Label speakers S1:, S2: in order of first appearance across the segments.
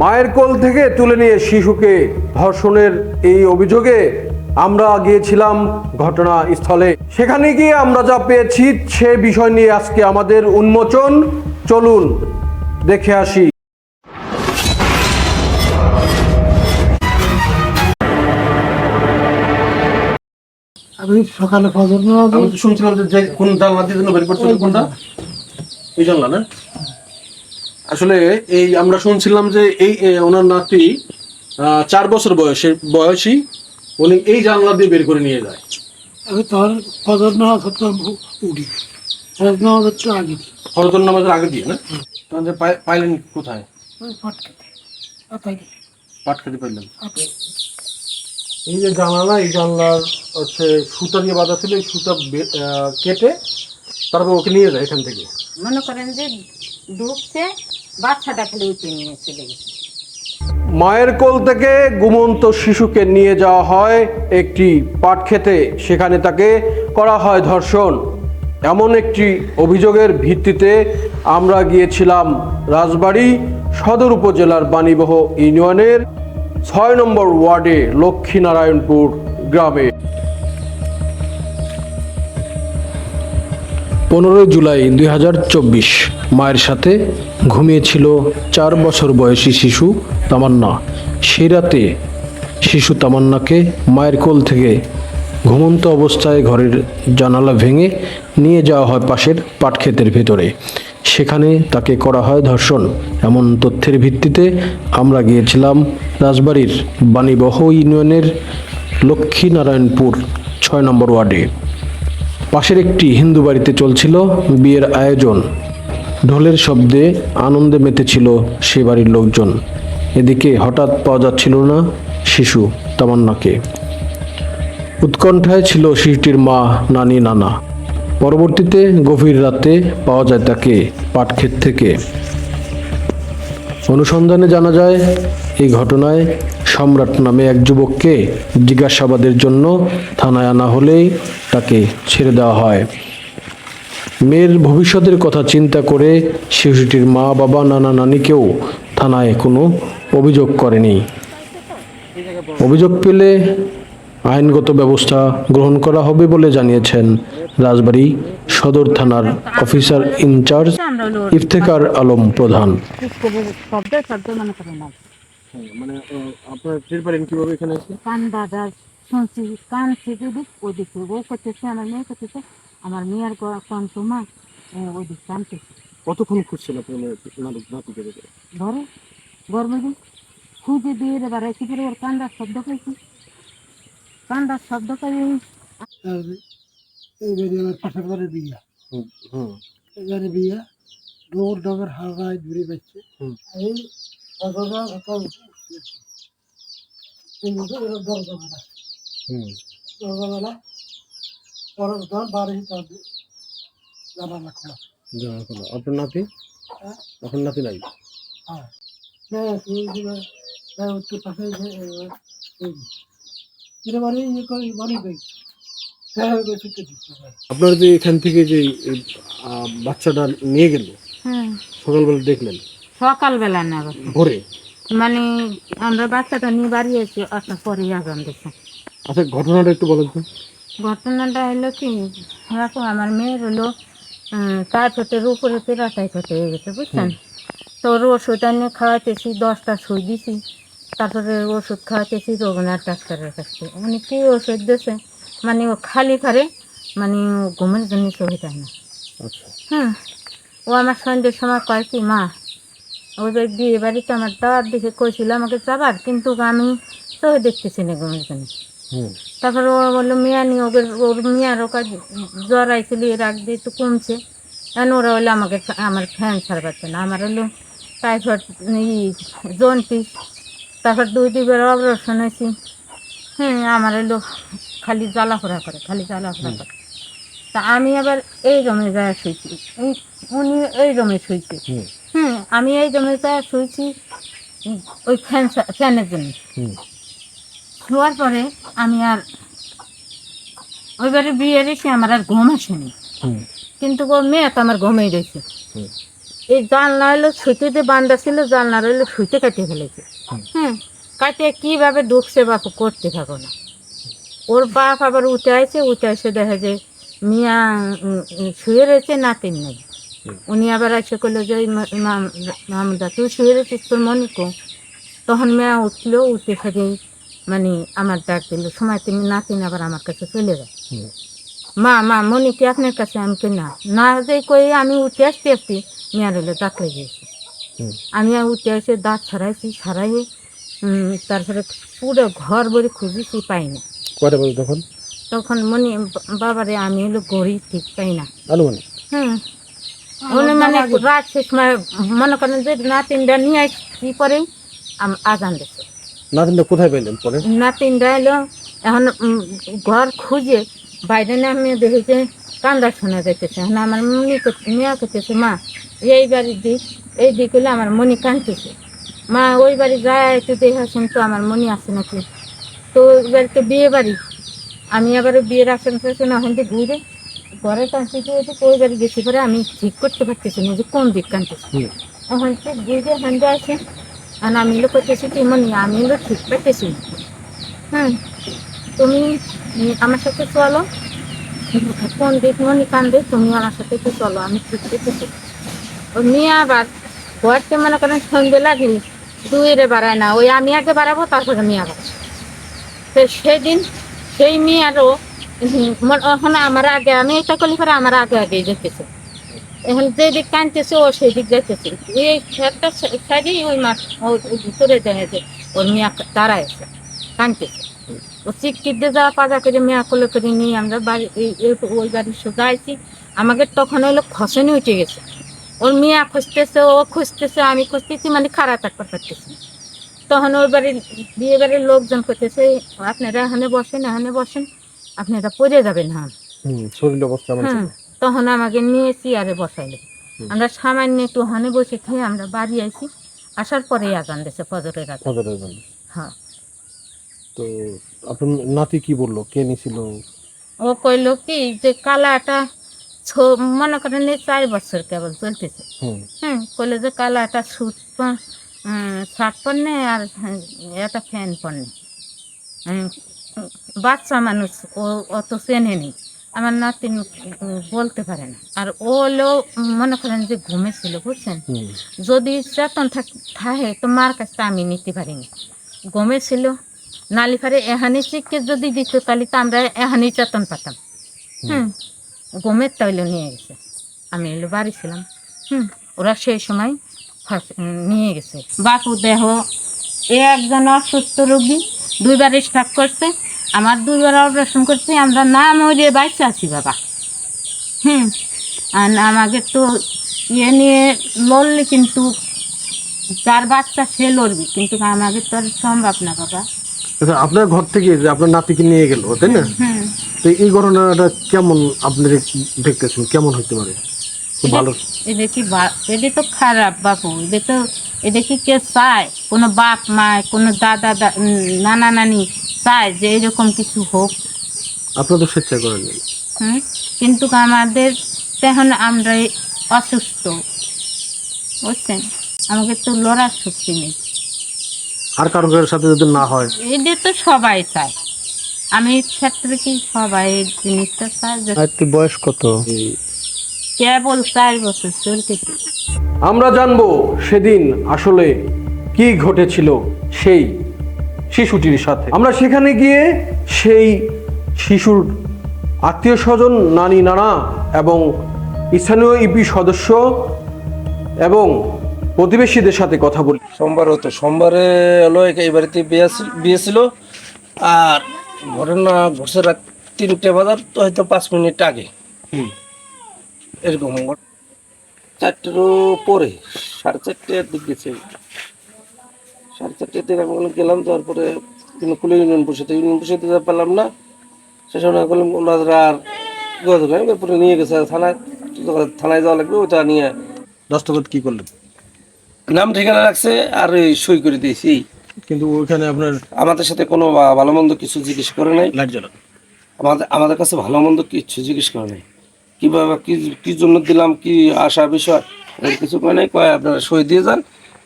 S1: মায়ের কোল থেকে তুলে নিয়ে শিশুকে ধর্ষণের এই অভিযোগে আমরা গিয়েছিলাম ঘটনাস্থলে। সেখানে গিয়ে আমরা যা পেয়েছি সে বিষয় নিয়ে আজকে আমাদের উন্মোচন। চলুন দেখে আসি।
S2: আমি সকালে ফজর নামাজ
S3: শুনছিলাম যে কোন জানলা দিয়ে বের করছিল কোনটা? এই জানলা না? আসলে এই আমরা শুনছিলাম যে এই ওনার নাতি চার বছর বয়সে বয়সী উনি এই জানলা দিয়ে বের করে নিয়ে যায়।
S2: আমি তোর ফজর নামাজ উঠি। ফজর নামাজ হচ্ছে আগে
S3: ফরতন নামাজের আগে দিয়ে না? পাই- পাইলেন কোথায়? পাটকাটি পাইলেন। এই যে জানালা এই জানলার হচ্ছে সুতা দিয়ে বাঁধা ছিল এই সুতা বে- কেটে তারপর ওকে নিয়ে যায় এখান থেকে।
S4: মনে করেন যে ঢুকছে বাচ্চাটা খালি উঠে নিয়ে চলে গেছে।
S1: মায়ের কোল থেকে ঘুমন্ত শিশুকে নিয়ে যাওয়া হয় একটি পাট খেতে সেখানে তাকে করা হয় ধর্ষণ। এমন একটি অভিযোগের ভিত্তিতে আমরা গিয়েছিলাম রাজবাড়ী সদর উপজেলার বাণীবহ ইউনিয়নের ছয় নম্বর ওয়ার্ডে লক্ষ্মীনারায়ণপুর গ্রামে।
S5: পনেরোই জুলাই দুই হাজার চব্বিশ। মায়ের সাথে ঘুমিয়েছিল চার বছর বয়সী শিশু তামান্না। সেই রাতে শিশু তামান্নাকে মায়ের কোল থেকে ঘুমন্ত অবস্থায় ঘরের জানালা ভেঙে নিয়ে যাওয়া হয় পাশের পাটক্ষেতের ভেতরে। সেখানে তাকে করা হয় ধর্ষণ। এমন তথ্যের ভিত্তিতে আমরা গিয়েছিলাম রাজবাড়ির বাণীবহ ইউনিয়নের লক্ষ্মীনারায়ণপুর, ছয় নম্বর ওয়ার্ডে। পাশের একটি হিন্দু বাড়িতে চলছিল বিয়ের আয়োজন। ঢোলের শব্দে আনন্দে মেতেছিল সে বাড়ির লোকজন। এদিকে হঠাৎ পাওয়া যাচ্ছিল না শিশু তামান্নাকে। উৎকণ্ঠায় ছিল শিশুটির মা, নানি, নানা। পরবর্তীতে গভীর রাতে পাওয়া যায় তাকে পাটক্ষেত থেকে। অনুসন্ধানে জানা যায়, এই ঘটনায় সম্রাট নামে এক যুবককে জিজ্ঞাসাবাদের জন্য থানায় আনা হলেই তাকে ছেড়ে দেওয়া হয়। মেয়ের ভবিষ্যতের কথা চিন্তা করে শিশুটির মা, বাবা, নানা, নানিকেও থানায় কোনো অভিযোগ করেনি। অভিযোগ পেলে আইনগত ব্যবস্থা গ্রহণ করা হবে বলে জানিয়েছেন রাজবাড়ী সদর থানার অফিসার ইনচার্জ ইফতেকার আলম প্রধান।
S4: মনে না
S3: মানে আপনার টের পারেন কীভাবে এখানে আছে
S4: কান দাদা শুনছি কান থেকে দিক ওই ও করতেছে আমার মেয়ে করতেছে আমার মেয়ের কান তোমার ওই দিক কানতেছে
S3: কতক্ষণ খুঁজছেন আপনার নাটক নাটকের
S4: ধরে গরমে দিন খুঁজে দিয়ে এবার এসে করে ওর কান্দার শব্দ পেয়েছি কান্দার শব্দ করে
S2: এইবারে আমার পাশের ঘরে বিয়া।
S3: হুম
S2: এবারে বিয়া দৌড় ডগর হাওয়ায় দূরে যাচ্ছে এই
S3: আপনার নাতি
S2: হ্যাঁ?
S3: আপনার নাতি নাই
S2: যে উত্তর পাশে
S3: আপনার এখান থেকে যে বাচ্চাটা নিয়ে গেল
S4: হ্যাঁ
S3: সকালবেলা দেখলেন
S4: সকালবেলা না আবার।
S3: ভোরে?
S4: মানে আমরা বাচ্চাটা নিয়ে বাড়ি এসে পরে আগাম দেখলাম
S3: আচ্ছা ঘটনাটা একটু বলেন তো।
S4: ঘটনাটা হলো কি দেখো আমার মেয়ের হলো টাইফয়েডের উপরে পেরা টাইফয়েড হয়ে গেছে বুঝছেন? তো ওর ওষুধ এনে খাওয়াতেছি দশটা সুই দিছি। তারপরে ওষুধ খাওয়াতেছি রঘুনাথ ডাক্তারের কাছে উনি কী ওষুধ দিয়েছে মানে ও খালি করে মানে ও ঘুমের জন্য সহি যায় না। হ্যাঁ ও আমার সন্ধ্যের সময় কয় কি মা ওই যে বিয়ে বাড়িতে আমার দাওয়ার দিকে কইছিল আমাকে যাবার কিন্তু আমি তো দেখতেছি না ঘুমের জন্য। তারপরে ও বলল মিয়া নি ওকে ওর মিয়ার ওকে জ্বর আইছিল এর আগ দিয়ে একটু কমছে। এখন ওরা হলো আমাকে আমার ফ্যান ছাড়বাচ্ছে না আমার হলো টাইফয়েড ই জন্টিস তারপর দুই দুইবার অপারেশন হয়েছি। হ্যাঁ আমার হলো খালি জ্বালাফোড়া করে খালি জ্বালাফোড়া করে। তা আমি আবার এই রমে যায় শুয়েছি উনি এই রমে শুয়েছে
S3: হুম
S4: হুম আমি এই যায় শুয়েছি ওই ফ্যান ফ্যানের জন্য। শোয়ার পরে আমি আর ওইবারে বিয়ে রেখে আমার আর ঘুম আসেনি। কিন্তু ওর মেয়ে তো আমার ঘুমেই রয়েছে।
S3: হুম।
S4: এই জানলা হলো সুতিতে বান্ধা ছিল জানলার হলো সুইতে কাটিয়ে ফেলেছে। হ্যাঁ কাটিয়ে কীভাবে ঢুকছে বাপ করতে থাকো না। ওর বাপ আবার উঠে আসে উঠে এসে দেখা যে মিয়া শুয়ে রয়েছে নাতিন নেই। উনি আবার এসে করল যে মামুদা তুই শুয়ে রয়েছিস তোর মনে কো? তখন মেয়া উঠল উঠে ফেলে মানে আমার ডাক দিল সময় তুমি নাতিন আবার আমার কাছে চলে যায় মা মা মনি কি আপনার কাছে আমি কি না? না যে কই আমি উঠে আসতে আসতে মেয়ার হলে দাঁত লেগে গেছে। আমি আর উঠে এসে দাঁত ছাড়াইছি ছাড়াই উম, তারপরে পুরো ঘর ভরে খুঁজেছি পাই না।
S3: কয়টা বাজে তখন?
S4: তখন মনে বাবারে আমি হলো গড়ি ঠিক পাই না। হুম। উনি মানে রাত শেষ মনে করেন যে নাতিনটা নিয়ে আসছি পরেই আজান দিচ্ছে
S3: নাতিনটা কোথায় পেলেন পরে?
S4: নাতিনটা এলো এখন ঘর খুঁজে বাইরে নামিয়ে দেখি যে কান্দা শোনা যাইতেছে। এখন আমার মনি কর- মেয়া করতেছে মা এই বাড়ির দিক এই দিক হলে আমার মনি কাঁদতেছে। মা ওই বাড়ি যায় একটু দেখে আসেন তো আমার মনি আছে নাকি? তো ওই বাড়িতে বিয়ে বাড়ি। আমি আবার বিয়ের আসন টাসন এখন যে ঘুরে ঘরে কাঁদতেছে ওই যে ওই বাড়ি গেছি? পরে আমি ঠিক করতে পারতেছি না যে কোন দিক কাঁদতেছে এখন হান্ডে আসে আর আমি এলো করতেছি কি মনি আমি এলো ঠিক পাইতেছি না। হ্যাঁ তুমি আমার সাথে চলো। কোন দিক মনি কান্দে তুমি আমার সাথে একটু চলো আমি ঠিক পেতেছি ও নিয়ে আবার ঘরতে মনে করেন সন্ধে লাগি দুইরে বাড়ায় না ওই আমি আগে বাড়াবো তারপরে মিয়া বাড়াবো তো সেদিন সেই মেয়ারও আমার আগে, আমি এটা করলে পরে আমার আগে আগে যেতেছে এখন কানতেছে ও সেই দিক যাইতেছে এই ওই মাঠ ভিতরে দেখে যে ওর কানতেছে ও যাওয়া পাজা করে করে নিয়ে আমরা বাড়ি ওই আমাকে তখন হলো খসনি উঠে গেছে। ওর মেয়া খুঁজতেছে, ও খুঁজতেছে, আমি খুঁজতেছি মানে খারাপ থাকতে পারতেছি তখন ওই বাড়ির, বিয়ে বাড়ির লোকজন করতেছে আপনারা এখানে বসেন এখানে বসেন। আপনারা পড়ে যাবেন হ্যাঁ।
S3: শরীর অবস্থা
S4: হ্যাঁ তখন আমাকে নিয়ে চেয়ারে বসাইলে। আমরা সামান্য একটু হানে বসে খেয়ে আমরা বাড়ি আইছি। আসার পরে আজান দিয়েছে ফজরের আজান।
S3: ফজরের জন্য
S4: হ্যাঁ।
S3: তো আপনার নাতি কি বলল? কে নিছিল?
S4: ও কইলো কি যে কালাটা ছ- মনে করেন চার বছর কেবল চলতেছে।
S3: হুম।
S4: হ্যাঁ কইলো যে কালাটা সুট শার্ট পরনে আর হ্যাঁ, একটা ফ্যান পরনে। বাচ্চা মানুষ ও অত চেনে নেই। আমার নাতিন বলতে পারে না। আর ও হলো মনে করেন যে ঘুমেছিল বুঝছেন? যদি চেতন থাক- থাকে তো মার কাছটা আমি নিতে পারিনি। গমে ছিল নালি ফারে এহানি শিখকে যদি দিত তাহলে তো আমরা এহানি চেতন পাতাম। হুম। গমের তাইলে নিয়ে গেছে। আমি এলো বাড়ি ছিলাম। হুম। ওরা সেই সময় নিয়ে গেছে। বাপু দেহ এ একজন অসুস্থ রোগী দুইবার স্টার্ট করছে। আমার দুইবার অপারেশন করছি আমরা না মরে বাইসে আছি বাবা। হুম আর আমাকে তো ইয়ে নিয়ে লড়লে কিন্তু যার বাচ্চা সে লড়বি কিন্তু আমাকে তো আর সম্ভব না বাবা।
S3: আচ্ছা আপনার ঘর থেকে যে আপনার নাতিকে নিয়ে গেল তাই না?
S4: হুম।
S3: তো এই ঘটনাটা কেমন আপনি দেখতেছেন? কেমন হতে পারে? ভালো।
S4: এটা কি এটা তো খারাপ বাপু এটা তো এটা কি কে চায়? কোনো বাপ মা কোনো দাদা নানা নানি চায় যে এরকম কিছু হোক।
S3: আপনার তো স্বেচ্ছা করেন
S4: হুম? কিন্তু আমাদের তখন আমরা অসুস্থ। বুঝছেন? আমাকে তো লড়ার শক্তি নেই।
S3: আর কারও কারোর সাথে যদি না হয়?
S4: এটা তো সবাই চায়। আমি ক্ষেত্রে কি সবাই জিনিসটা চায় যে
S5: আর তোর বয়স কত?
S4: কেবল চার বছর চলতেছে
S1: আমরা জানব সেদিন আসলে কি ঘটেছিল সেই শিশুটির সাথে। আমরা সেখানে গিয়ে সেই শিশুর আত্মীয় স্বজন নানি নানা এবং স্থানীয় ইপি সদস্য এবং প্রতিবেশীদের সাথে কথা বলি।
S6: সোমবার হতো। সোমবারে হলো এই বাড়িতে বিয়ে ছিল- আর ঘটনা ঘটছে রাত তিনটে বাজার তো হয়তো পাঁচ মিনিট আগে। এরকম চারটেরও পরে সাড়ে চারটের দিক গেছে। সাড়ে চারটের দিকে আমি ওখানে গেলাম তারপরে কিন্তু কুলে ইউনিয়ন পরিষদে ইউনিয়ন পরিষদে যা পেলাম না। সে সময় বললাম ওনারা আর যোগাযোগ নেই নিয়ে গেছে থানায় থানায় যাওয়া লাগবে ওটা নিয়ে
S3: দস্তখত কি করলেন?
S6: নাম ঠিকানা রাখছে আর ওই সই করে দিয়েছি।
S3: কিন্তু ওইখানে আপনার
S6: আমাদের সাথে কোনো ভালো মন্দ কিছু জিজ্ঞেস করে নাই।
S3: লাইট
S6: আমাদের আমাদের কাছে ভালো মন্দ কিছু জিজ্ঞেস করে নাই। কীভাবে কি কি জন্য দিলাম কি আশা বিষয় কিছু করে মানে কয় আপনারা সই দিয়ে যান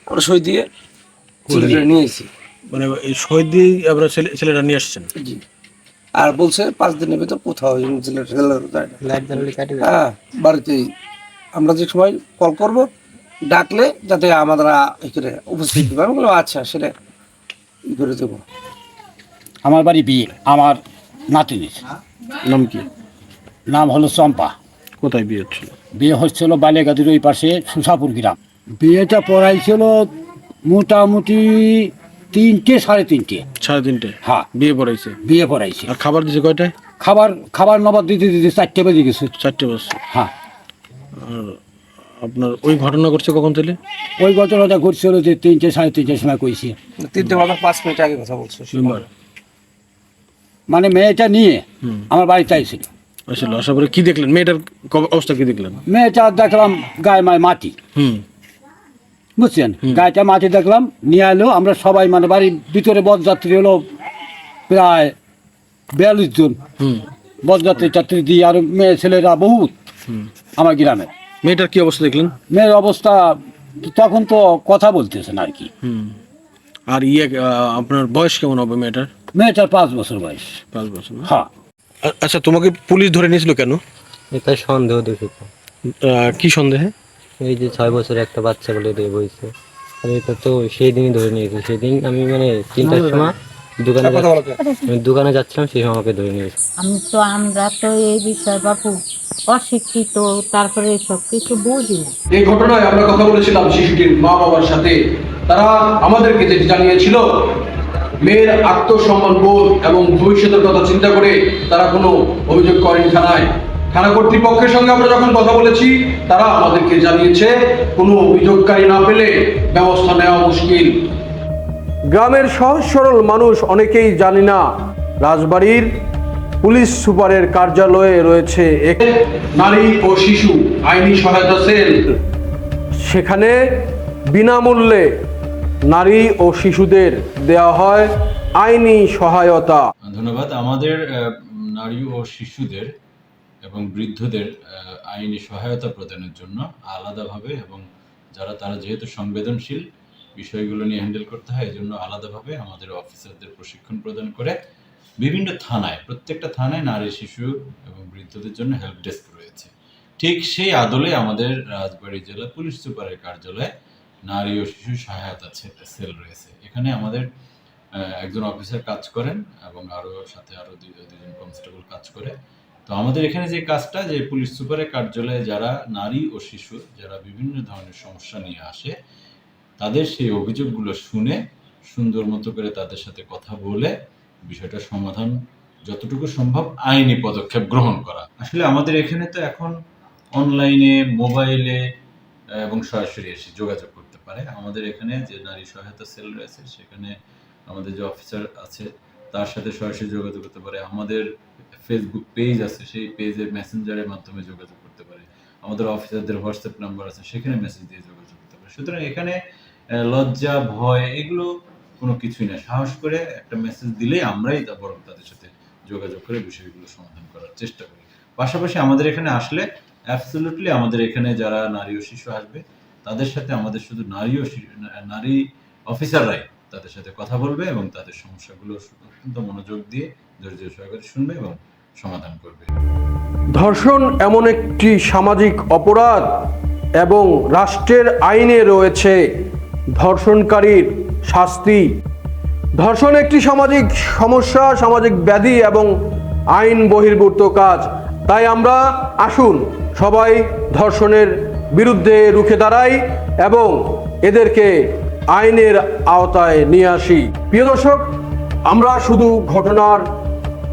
S6: আমরা সই দিয়ে ছেলেটা নিয়ে এসেছি
S3: মানে এই শহীদ আপনার ছেলেটা নিয়ে আসছেন?
S6: জি। আর বলছে পাঁচ দিনের ভিতর কোথাও। হ্যাঁ বাড়িতেই আমরা যে সময় কল করব ডাকলে যাতে আমরা ই করে উপস্থিত হবে আমি বললাম, আচ্ছা সেটা ই করে দেবো।
S7: আমার বাড়ি বিয়ে আমার নাতিনির
S3: নাম কি?
S7: নাম হলো চম্পা।
S3: কোথায় বিয়ে হচ্ছিল?
S7: বিয়ে হচ্ছিল বালিয়াগাদির ওই পাশে সুসাপুর গ্রাম। বিয়েটা পড়াইছিল মোটামুটি তিনটে সাড়ে তিনটে।
S3: সাড়ে তিনটে?
S7: হ্যাঁ।
S3: বিয়ে পড়াইছে?
S7: বিয়ে পড়াইছে।
S3: আর খাবার দিছে কয়টায়?
S7: খাবার খাবার নবার দিতে দিতে চারটে বেজে গেছে।
S3: চারটে বছর
S7: হ্যাঁ।
S3: আপনার ওই ঘটনা ঘটছে কখন থেকে
S7: ওই ঘটনাটা ঘটছিল যে তিনটে সাড়ে তিনটের সময় কইছে।
S6: তিনটে বাজার পাঁচ মিনিট আগে কথা বলছো।
S7: মানে মেয়েটা নিয়ে আমার বাড়িতে আইছিল।
S3: আসলে আসার পরে কি দেখলেন? মেয়েটার অবস্থা কি দেখলেন?
S7: মেয়েটা দেখলাম গায়ে মায় মাটি।
S3: হুম।
S7: বুঝছেন? গাড়িটা মাটি দেখলাম নিয়ে এলো আমরা সবাই মানে বাড়ির ভিতরে বরযাত্রী হলো প্রায় বিয়াল্লিশ জন।
S3: হুম।
S7: বরযাত্রী যাত্রী দিয়ে আর মেয়ে ছেলেরা বহুত আমার গ্রামে।
S3: মেয়েটার কি অবস্থা দেখলেন?
S7: মেয়ের অবস্থা তখন তো কথা বলতেছেন আর কি।
S3: হুম। আর ইয়ে আপনার বয়স কেমন হবে মেয়েটার?
S7: মেয়েটার পাঁচ বছর বয়স।
S3: পাঁচ বছর
S7: হ্যাঁ।
S3: আচ্ছা তোমাকে পুলিশ ধরে নিয়েছিল কেন?
S8: এটা সন্দেহ দূষিত
S3: আহ, কি সন্দেহে?
S8: এই যে ছয় বছর একটা বাচ্চা বলে রেপ হয়েছে আর এটা তো সেই দিনই ধরে নিয়েছে। সেদিন আমি মানে তিনটার সময় দোকানে আমি দোকানে যাচ্ছিলাম সেই সময় আমাকে ধরে নিয়েছে।
S4: আমি তো আমরা তো এই বিষয়ে বাপু অশিক্ষিত তারপরে সব কিছু বুঝি না।
S1: এই ঘটনায় আমরা কথা বলেছিলাম শিশুটির মা বাবার সাথে। তারা আমাদেরকে যেটি জানিয়েছিল মেয়ের আত্মসম্মান বোধ এবং ভবিষ্যতের কথা চিন্তা করে তারা কোনো অভিযোগ করেন থানায়। থানা কর্তৃপক্ষের সঙ্গে আমরা যখন কথা বলেছি তারা আমাদেরকে জানিয়েছে কোনো অভিযোগকারী না পেলে ব্যবস্থা নেওয়া মুশকিল। গ্রামের সহজ সরল মানুষ অনেকেই জানি না রাজবাড়ির পুলিশ সুপারের কার্যালয়ে রয়েছে এক নারী ও শিশু আইনি সহায়তা সেল। সেখানে বিনামূল্যে নারী ও শিশুদের দেওয়া হয় আইনি সহায়তা।
S9: ধন্যবাদ। আমাদের নারী ও শিশুদের এবং বৃদ্ধদের আইনি সহায়তা প্রদানের জন্য আলাদাভাবে এবং যারা, তারা যেহেতু সংবেদনশীল, বিষয়গুলো নিয়ে হ্যান্ডেল করতে হয় এই জন্য আলাদাভাবে আমাদের অফিসারদের প্রশিক্ষণ প্রদান করে বিভিন্ন থানায়, প্রত্যেকটা থানায় নারী, শিশু এবং বৃদ্ধদের জন্য হেল্প ডেস্ক রয়েছে। ঠিক সেই আদলে আমাদের রাজবাড়ী জেলা পুলিশ সুপারের কার্যালয়ে নারী ও শিশু সহায়তা সেল রয়েছে। এখানে আমাদের একজন অফিসার কাজ করেন এবং আরও সাথে আরও দুজন কনস্টেবল কাজ করে। তো আমাদের এখানে যে কাজটা, যে পুলিশ সুপারের কার্যালয়ে যারা নারী ও শিশু, যারা বিভিন্ন ধরনের সমস্যা নিয়ে আসে, তাদের সেই অভিযোগগুলো শুনে, সুন্দর মতো করে তাদের সাথে কথা বলে, বিষয়টা সমাধান যতটুকু সম্ভব আইনি পদক্ষেপ গ্রহণ করা। আসলে আমাদের এখানে তো এখন অনলাইনে, মোবাইলে এবং সরাসরি এসে যোগাযোগ করতে পারে। আমাদের এখানে যে নারী সহায়তা সেল রয়েছে, সেখানে আমাদের যে অফিসার আছে তার সাথে সরাসরি যোগাযোগ করতে পারে। আমাদের ফেসবুক পেজ আছে, সেই পেজের মেসেঞ্জারের মাধ্যমে যোগাযোগ করতে পারে। আমাদের অফিসারদের হোয়াটসঅ্যাপ নাম্বার আছে, সেখানে মেসেজ দিয়ে যোগাযোগ করতে পারে। সুতরাং এখানে লজ্জা, ভয় এগুলো কোনো কিছুই না। সাহস করে একটা মেসেজ দিলেই আমরাই বরং তাদের সাথে যোগাযোগ করে বিষয়গুলো সমাধান করার চেষ্টা করি। পাশাপাশি আমাদের এখানে আসলে অ্যাবসলিউটলি আমাদের এখানে যারা নারী ও শিশু আসবে, তাদের সাথে আমাদের শুধু নারী ও নারী অফিসাররাই তাদের সাথে কথা বলবে এবং তাদের সমস্যাগুলো অত্যন্ত মনোযোগ দিয়ে ধৈর্য সহকারে শুনবে এবং সমাধান করবে।
S1: ধর্ষণ এমন একটি সামাজিক অপরাধ এবং রাষ্ট্রের আইনে রয়েছে ধর্ষণকারীর শাস্তি। ধর্ষণ একটি সামাজিক সমস্যা, সামাজিক ব্যাধি এবং আইন বহির্ভূত কাজ। তাই আমরা আসুন সবাই ধর্ষণের বিরুদ্ধে রুখে দাঁড়াই এবং এদেরকে আইনের আওতায় নিয়ে আসি। প্রিয় দর্শক, আমরা শুধু ঘটনার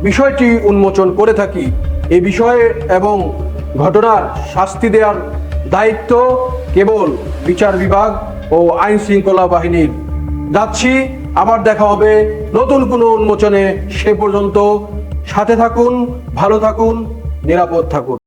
S1: বিষয়টি উন্মোচন করে থাকি। এই বিষয়ে এবং ঘটনার শাস্তি দেওয়ার দায়িত্ব কেবল বিচার বিভাগ ও আইন শৃঙ্খলা বাহিনীর। যাচ্ছি, আবার দেখা হবে নতুন কোনো উন্মোচনে। সে পর্যন্ত সাথে থাকুন, ভালো থাকুন, নিরাপদ থাকুন।